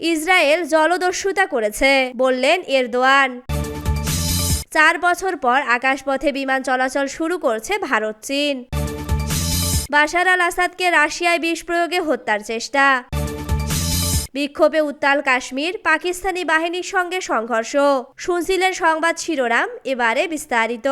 Israel জলদস্যুতা করেছে, বললেন Erdogan. চার বছর পর আকাশপথে বিমান চলাচল শুরু করছে ভারত চীন। বাশার আল আসাদকে রাশিয়ায় বিষ প্রয়োগে হত্যার চেষ্টা। বিক্ষোভে উত্তাল কাশ্মীর, পাকিস্তানি বাহিনীর সঙ্গে সংঘর্ষ। শুনছিলেন সংবাদ শিরোনাম, এবারে বিস্তারিত।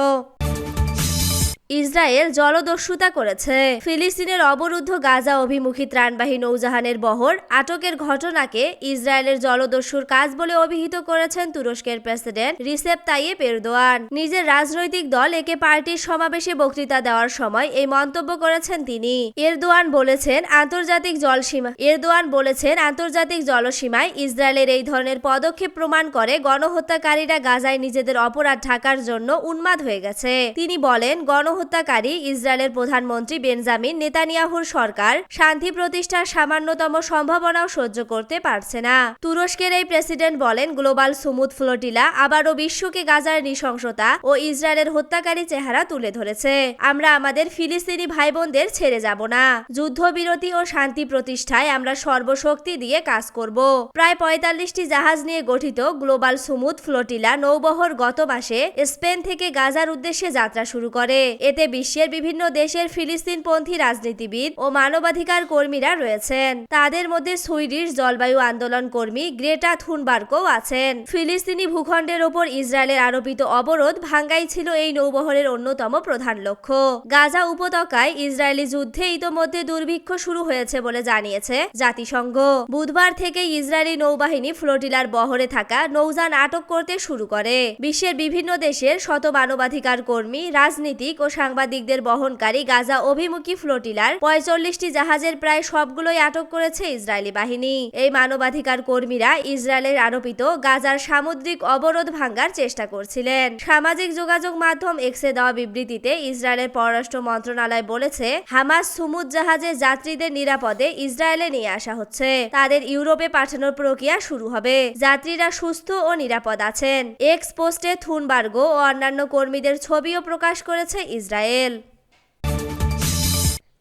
ইসরায়েল জলদস্যুতা করেছে। ফিলিস্তিনের অবরুদ্ধ গাজা অভিমুখী ত্রাণবাহী নৌজাহানের বহর আটকের ঘটনাকে ইসরায়েলের জলদস্যুর কাজ বলে অভিহিত করেছেন তুরস্কের প্রেসিডেন্ট রিসেপ তাইয়েপ এরদোয়ান। নিজের রাজনৈতিক দল একে পার্টির সমাবেশে বক্তৃতা দেওয়ার সময় এই মন্তব্য করেছেন তিনি। এরদোয়ান বলেছেন, আন্তর্জাতিক জলসীমা এরদোয়ান বলেছেন, আন্তর্জাতিক জলসীমায় ইসরায়েলের এই ধরনের পদক্ষেপ প্রমাণ করে গণহত্যাকারীরা গাজায় নিজেদের অপরাধ ঢাকার জন্য উন্মাদ হয়ে গেছে। তিনি বলেন গণহত্যাকারী ইসরায়েলের প্রধানমন্ত্রী বেনজামিন নেতানিয়াহুর সরকার শান্তি প্রতিষ্ঠার সামান্যতম সম্ভাবনাও সহ্য করতে পারছে না। তুরস্কের এই প্রেসিডেন্ট বলেন, গ্লোবাল সুমুদ ফ্লোটিলা আবারও বিশ্বকে গাজার নৃশংসতা ও ইসরায়েলের হত্যাকারী চেহারা তুলে ধরেছে। আমরা আমাদের ফিলিস্তিনি ভাই বোনদের ছেড়ে যাব না। যুদ্ধবিরতি ও শান্তি প্রতিষ্ঠায় আমরা সর্বশক্তি দিয়ে কাজ করব। প্রায় পঁয়তাল্লিশটি জাহাজ নিয়ে গঠিত গ্লোবাল সুমুদ ফ্লোটিলা নৌবহর গত মাসে স্পেন থেকে গাজার উদ্দেশ্যে যাত্রা শুরু করে। এতে বিশ্বের বিভিন্ন দেশের ফিলিস্তিনপন্থী রাজনীতিবিদ ও মানবাধিকার কর্মীরা রয়েছেন। তাদের মধ্যে সুইডিশ জলবায়ু আন্দোলন কর্মী গ্রেটা থুনবার্গও আছেন। ফিলিস্তিনি ভূখণ্ডের ওপর ইসরায়েলের আরোপিত অবরোধ ভাঙ্গাই ছিল এই নৌবহরের অন্যতম প্রধান লক্ষ্য। গাজা উপত্যকায় ইসরায়েলি যুদ্ধে ইতোমধ্যে দুর্ভিক্ষ শুরু হয়েছে বলে জানিয়েছে জাতিসংঘ। বুধবার থেকে ইসরায়েলি নৌবাহিনী ফ্লোটিলার বহরে থাকা নৌযান আটক করতে শুরু করে। বিশ্বের বিভিন্ন দেশের শত মানবাধিকার কর্মী, রাজনীতিক ও সাংবাদিকদের বহনকারী গাজা অভিমুখী ফ্লোটিলার পঁয়তাল্লিশটি জাহাজের প্রায় সবগুলোই আটক করেছে ইসরায়েলি বাহিনী। এই মানবাধিকার কর্মীরা ইসরায়েলের আরোপিত গাজার সামুদ্রিক অবরোধ ভাঙ্গার চেষ্টা করছিলেন। সামাজিক যোগাযোগ মাধ্যম এক্সে দেওয়া বিবৃতিতে ইসরায়েলের পররাষ্ট্র মন্ত্রণালয় বলেছে, হামাস সুমুদ জাহাজে যাত্রীদের নিরাপদে ইসরায়েলে নিয়ে আসা হচ্ছে। তাদের ইউরোপে পাঠানোর প্রক্রিয়া শুরু হবে। যাত্রীরা সুস্থ ও নিরাপদ আছেন। এক্স পোস্টে থুনবার্গো ও অন্যান্য কর্মীদের ছবিও প্রকাশ করেছে ইসরায়েল। Israel.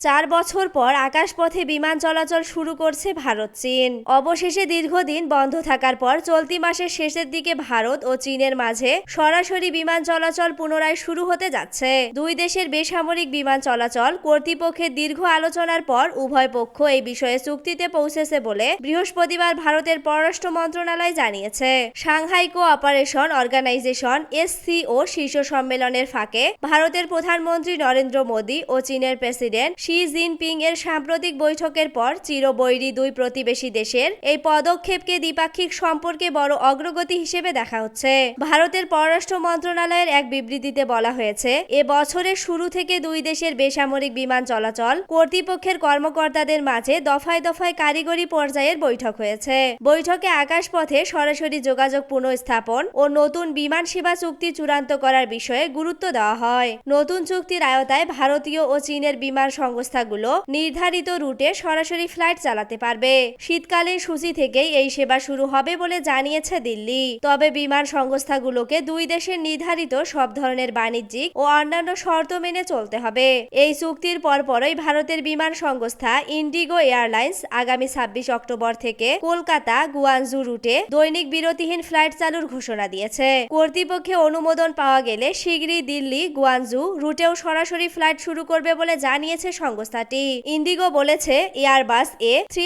চার বছর পর আকাশপথে বিমান চলাচল শুরু করছে ভারত, চীন। অবশেষে দীর্ঘদিন বন্ধ থাকার পর চলতি মাসের শেষের দিকে ভারত ও চীনের মাঝে সরাসরি বিমান চলাচল পুনরায় শুরু হতে যাচ্ছে। দুই দেশের বেসামরিক বিমান চলাচল কর্তৃপক্ষের দীর্ঘ আলোচনার পর উভয় পক্ষ এই বিষয়ে চুক্তিতে পৌঁছেছে বলে বৃহস্পতিবার ভারতের পররাষ্ট্র মন্ত্রণালয় জানিয়েছে। সাংহাই কো অপারেশন অর্গানাইজেশন এসসিও শীর্ষ সম্মেলনের ফাঁকে ভারতের প্রধানমন্ত্রী নরেন্দ্র মোদী ও চীনের প্রেসিডেন্ট শি জিনপিং এর সাম্প্রতিক বৈঠকের পর চিরবৈরী দুই প্রতিবেশী দেশের এই পদক্ষেপকে দ্বিপাক্ষিক সম্পর্কে বড় অগ্রগতি হিসেবে দেখা হচ্ছে। ভারতের পররাষ্ট্র মন্ত্রণালয়ের এক বিবৃতিতে বলা হয়েছে, এ বছরের শুরু থেকে দুই দেশের বেসামরিক বিমান চলাচল কর্তৃপক্ষের কর্মকর্তাদের মাঝে দফায় দফায় কারিগরি পর্যায়ের বৈঠক হয়েছে। বৈঠকে আকাশপথে সরাসরি যোগাযোগ পুনঃস্থাপন ও নতুন বিমান সেবা চুক্তি চূড়ান্ত করার বিষয়ে গুরুত্ব দেওয়া হয়। নতুন চুক্তির আয়তায় ভারতীয় ও চীনের বিমান সংস্থাগুলো নির্ধারিত রুটে সরাসরি ফ্লাইট চালাতে পারবে। শীতকালীন সূচি থেকেই এই সেবা শুরু হবে বলে জানিয়েছে দিল্লি। তবে বিমান সংস্থাগুলোকে দুই দেশের নির্ধারিত সব ধরনের বাণিজ্যিক ও অন্যান্য শর্ত মেনে চলতে হবে। এই চুক্তির পরপরই ভারতের বিমান সংস্থা ইন্ডিগো এয়ারলাইন্স আগামী ছাব্বিশ অক্টোবর থেকে কলকাতা গুয়ানজু রুটে দৈনিক বিরতিহীন ফ্লাইট চালুর ঘোষণা দিয়েছে। কর্তৃপক্ষে অনুমোদন পাওয়া গেলে শীঘ্রই দিল্লি, গুয়ানজু রুটেও সরাসরি ফ্লাইট শুরু করবে বলে জানিয়েছে সংস্থাটি ইন্ডিগো বলেছে, এয়ারবাস এ থ্রি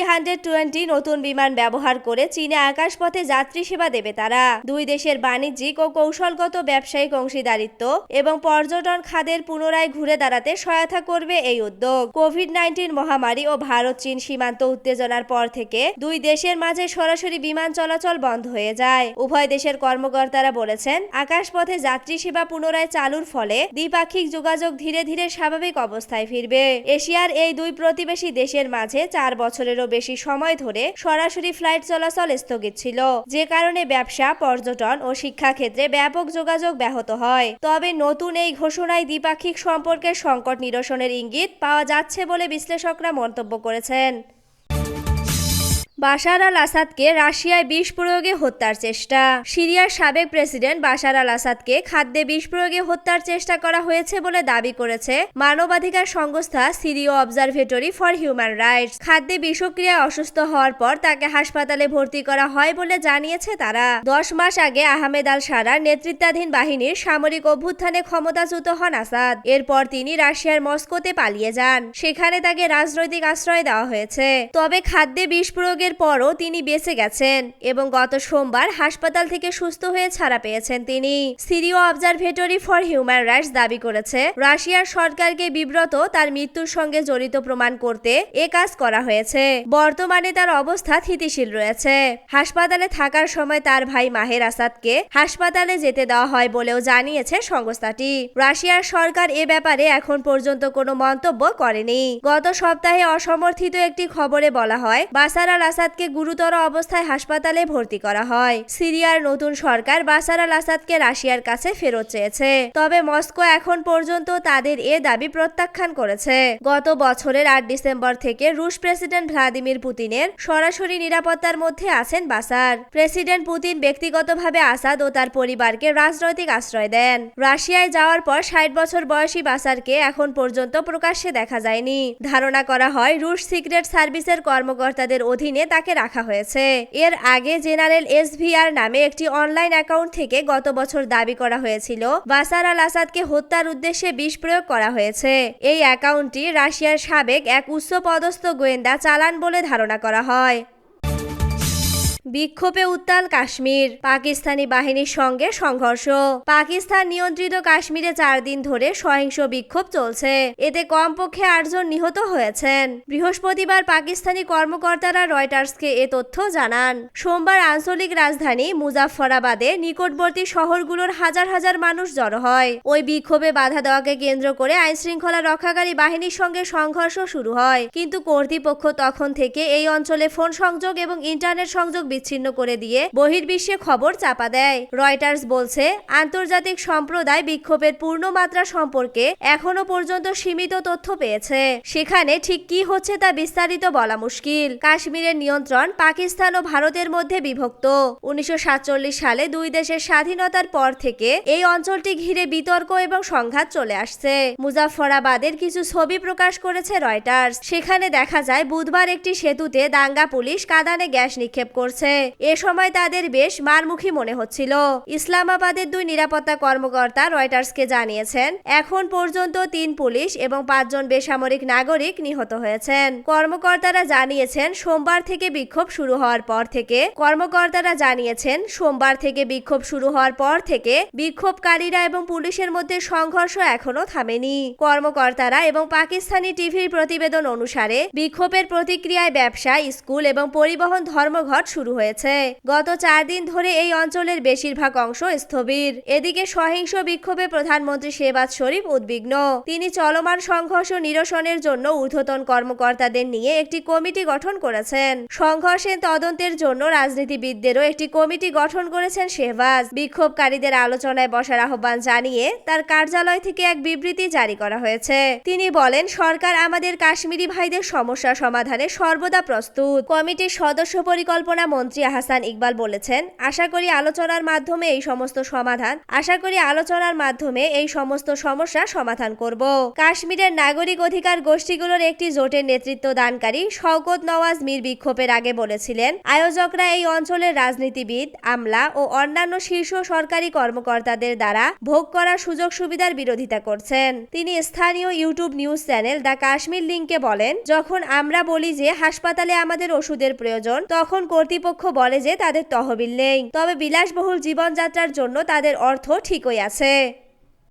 নতুন বিমান ব্যবহার করে চীনে আকাশপথে যাত্রী সেবা দেবে তারা। দুই দেশের বাণিজ্যিক ও কৌশলগত ব্যবসায়িক অংশীদারিত্ব এবং পর্যটন খাদের পুনরায় ঘুরে দাঁড়াতে সহায়তা করবে এই উদ্যোগ। কোভিড নাইন্টিন মহামারী ও ভারত চীন সীমান্ত উত্তেজনার পর থেকে দুই দেশের মাঝে সরাসরি বিমান চলাচল বন্ধ হয়ে যায়। উভয় দেশের কর্মকর্তারা বলেছেন, আকাশপথে যাত্রী সেবা পুনরায় চালুর ফলে দ্বিপাক্ষিক যোগাযোগ ধীরে ধীরে স্বাভাবিক অবস্থায় ফিরবে। এশিয়ার এই দুই প্রতিবেশী দেশের মাঝে চার বছরেরও বেশি সময় ধরে সরাসরি ফ্লাইট চলাচল স্থগিত ছিল। যে কারণে ব্যবসা, পর্যটন ও শিক্ষা ক্ষেত্রে ব্যাপক যোগাযোগ ব্যাহত হয়। তবে নতুন এই ঘোষণায় দ্বিপাক্ষিক সম্পর্কের সংকট নিরসনের ইঙ্গিত পাওয়া যাচ্ছে বলে বিশ্লেষকরা মন্তব্য করেছেন। বাশার আল আসাদকে রাশিয়ায় বিষ প্রয়োগে হত্যার চেষ্টা। সিরিয়ার সাবেক প্রেসিডেন্ট বাশার আল আসাদকে খাদ্যে বিষ প্রয়োগে হত্যার চেষ্টা করা হয়েছে বলে দাবি করেছে মানবাধিকার সংস্থা সিরিয় অবজারভেটরি ফর হিউম্যান রাইটস। খাদ্যে বিষক্রিয়ায় অসুস্থ হওয়ার পর তাকে হাসপাতালে ভর্তি করা হয় বলে জানিয়েছে তারা। দশ মাস আগে আহমেদ আল সারার নেতৃত্বাধীন বাহিনীর সামরিক অভ্যুত্থানে ক্ষমতাচ্যুত হন আসাদ। এরপর তিনি রাশিয়ার মস্কোতে পালিয়ে যান। সেখানে তাকে রাজনৈতিক আশ্রয় দেওয়া হয়েছে। তবে খাদ্যে বিষ প্রয়োগের পরও তিনি বেঁচে গেছেন এবং গত সোমবার হাসপাতাল থেকে সুস্থ হয়ে ছাড়া পেয়েছেন তিনি। সিরিয় অবজারভেটরি ফর হিউম্যান রাইটস দাবি করেছে, রাশিয়ার সরকারকে বিব্রত তার মৃত্যুর সঙ্গে জড়িত প্রমাণ করতে এ কাজ করা হয়েছে। বর্তমানে তার অবস্থা স্থিতিশীল রয়েছে। হাসপাতালে থাকার সময় তার ভাই মাহের আসাদকে হাসপাতালে যেতে দেওয়া হয় বলেও জানিয়েছে সংস্থাটি। রাশিয়ার সরকার এ ব্যাপারে এখন পর্যন্ত কোনো মন্তব্য করেনি। গত সপ্তাহে অসমর্থিত একটি খবরে বলা হয়, বাসার আল আসাদকে গুরুতর অবস্থায় হাসপাতালে ভর্তি করা হয়। সিরিয়ার নতুন সরকার বাসার আল আসাদকে রাশিয়ার কাছে ফেরত চেয়েছে। তবে মস্কো এখন পর্যন্ত তাদের এ দাবি প্রত্যাখ্যান করেছে। গত বছরের আট ডিসেম্বর থেকে রুশ প্রেসিডেন্ট ভ্লাদিমির পুতিনের সরাসরি নিরাপত্তার মধ্যে আছেন বাসার। প্রেসিডেন্ট পুতিন ব্যক্তিগতভাবে আসাদ ও তার পরিবারকে রাজনৈতিক আশ্রয় দেন। রাশিয়ায় যাওয়ার পর ষাট বছর বয়সী বাসারকে এখন পর্যন্ত প্রকাশ্যে দেখা যায়নি। ধারণা করা হয়, রুশ সিক্রেট সার্ভিসের কর্মকর্তাদের অধীনে তাকে রাখা হয়েছে। এর আগে জেনারেল এস নামে একটি অনলাইন অ্যাকাউন্ট থেকে গত বছর দাবি করা হয়েছিল, বাসার আল আসাদকে হত্যার উদ্দেশ্যে বিষ প্রয়োগ করা হয়েছে। এই অ্যাকাউন্টটি রাশিয়ার সাবেক এক উচ্চ পদস্থ গোয়েন্দা চালান বলে ধারণা করা হয়। বিক্ষোভে উত্তাল কাশ্মীর। পাকিস্তানি বাহিনীর সঙ্গে সংঘর্ষ। পাকিস্তান নিয়ন্ত্রিত কাশ্মীরে চার দিন ধরে সহিংস বিক্ষোভ চলছে। এতে কমপক্ষে আটজন নিহত হয়েছেন। বৃহস্পতিবার পাকিস্তানি কর্মকর্তারা রয়টার্সকে এ তথ্য জানান। সোমবার আঞ্চলিক রাজধানী মুজাফফরাবাদে নিকটবর্তী শহরগুলোর হাজার হাজার মানুষ জড়ো হয়। ওই বিক্ষোভে বাধা দেওয়াকে কেন্দ্র করে আইনশৃঙ্খলা রক্ষাকারী বাহিনীর সঙ্গে সংঘর্ষ শুরু হয়। কিন্তু কর্তৃপক্ষ তখন থেকে এই অঞ্চলে ফোন সংযোগ এবং ইন্টারনেট সংযোগ বিচ্ছিন্ন করে দিয়ে বহির্বিশ্বে খবর চাপা দেয়। রয়টার্স বলছে, আন্তর্জাতিক সম্প্রদায় বিক্ষোভের পূর্ণ মাত্রা সম্পর্কে এখনও পর্যন্ত সীমিত তথ্য পেয়েছে। সেখানে ঠিক কি হচ্ছে তা বিস্তারিত বলা মুশকিল। কাশ্মীরের নিয়ন্ত্রণ পাকিস্তান ও ভারতের মধ্যে বিভক্ত। উনিশশো সাতচল্লিশ সালে দুই দেশের স্বাধীনতার পর থেকে এই অঞ্চলটি ঘিরে বিতর্ক এবং সংঘাত চলে আসছে। মুজাফফরাবাদের কিছু ছবি প্রকাশ করেছে রয়টার্স। সেখানে দেখা যায়, বুধবার একটি সেতুতে দাঙ্গা পুলিশ কাদানে গ্যাস নিক্ষেপ করছে। এ সময় তাদের বেশ মারমুখী মনে হচ্ছিল। ইসলামাবাদের দুই নিরাপত্তা কর্মকর্তা রয়টার্সকে জানিয়েছেন, এখন পর্যন্ত তিন পুলিশ এবং পাঁচজন বেসামরিক নাগরিক নিহত হয়েছেন। কর্মকর্তারা জানিয়েছেন, সোমবার থেকে বিক্ষোভ শুরু হওয়ার পর থেকে, কর্মকর্তারা জানিয়েছেন, সোমবার থেকে বিক্ষোভ শুরু হওয়ার পর থেকে বিক্ষোভকারীরা এবং পুলিশের মধ্যে সংঘর্ষ এখনও থামেনি। কর্মকর্তারা এবং পাকিস্তানি টিভির প্রতিবেদন অনুসারে, বিক্ষোভের প্রতিক্রিয়ায় ব্যবসা স্কুল এবং পরিবহন ধর্মঘট শুরু হয়েছে। গত চার দিন ধরে এই অঞ্চলের বেশিরভাগ অংশ স্থবির। এদিকে সহিংস বিক্ষোভে প্রধানমন্ত্রী শেবাজ শরীফ উদ্বিগ্ন। তিনি চলমান সংঘর্ষ নিরসনের জন্য ঊর্ধ্বতন কর্মকর্তাদের নিয়ে একটি কমিটি গঠন করেছেন। সংঘর্ষের তদন্তের জন্য রাজনীতিবিদদেরও একটি কমিটি গঠন করেছেন শেহবাজ। বিক্ষোভকারীদের আলোচনায় বসার আহ্বান জানিয়ে তার কার্যালয় থেকে এক বিবৃতি জারি করা হয়েছে। তিনি বলেন, সরকার আমাদের কাশ্মীরি ভাইদের সমস্যা সমাধানে সর্বদা প্রস্তুত। কমিটির সদস্য পরিকল্পনা মন্ত্রী আহসান ইকবাল বলেছেন, আশা করি আলোচনার মাধ্যমে এই সমস্ত সমাধান, আশা করি আলোচনার মাধ্যমে এই সমস্ত সমস্যা সমাধান করব। কাশ্মীরের নাগরিক অধিকার গোষ্ঠীগুলোর একটি জোটের নেতৃত্ব দানকারী শওকত নওয়াজ মীর বিক্ষোভের আগে বলেছিলেন, আয়োজকরা এই অঞ্চলের রাজনীতিবিদ, আমলা ও অন্যান্য শীর্ষ সরকারি কর্মকর্তাদের দ্বারা ভোগ করার সুযোগ সুবিধার বিরোধিতা করছেন। তিনি স্থানীয় YouTube news channel the Kashmir লিঙ্কে বলেন, যখন আমরা বলি যে হাসপাতালে আমাদের ওষুধের প্রয়োজন, তখন কর্তৃপক্ষ বলে যে তাদের তহবিল নেই। তবে বিলাসবহুল জীবনযাত্রার জন্য তাদের অর্থ ঠিকই আছে।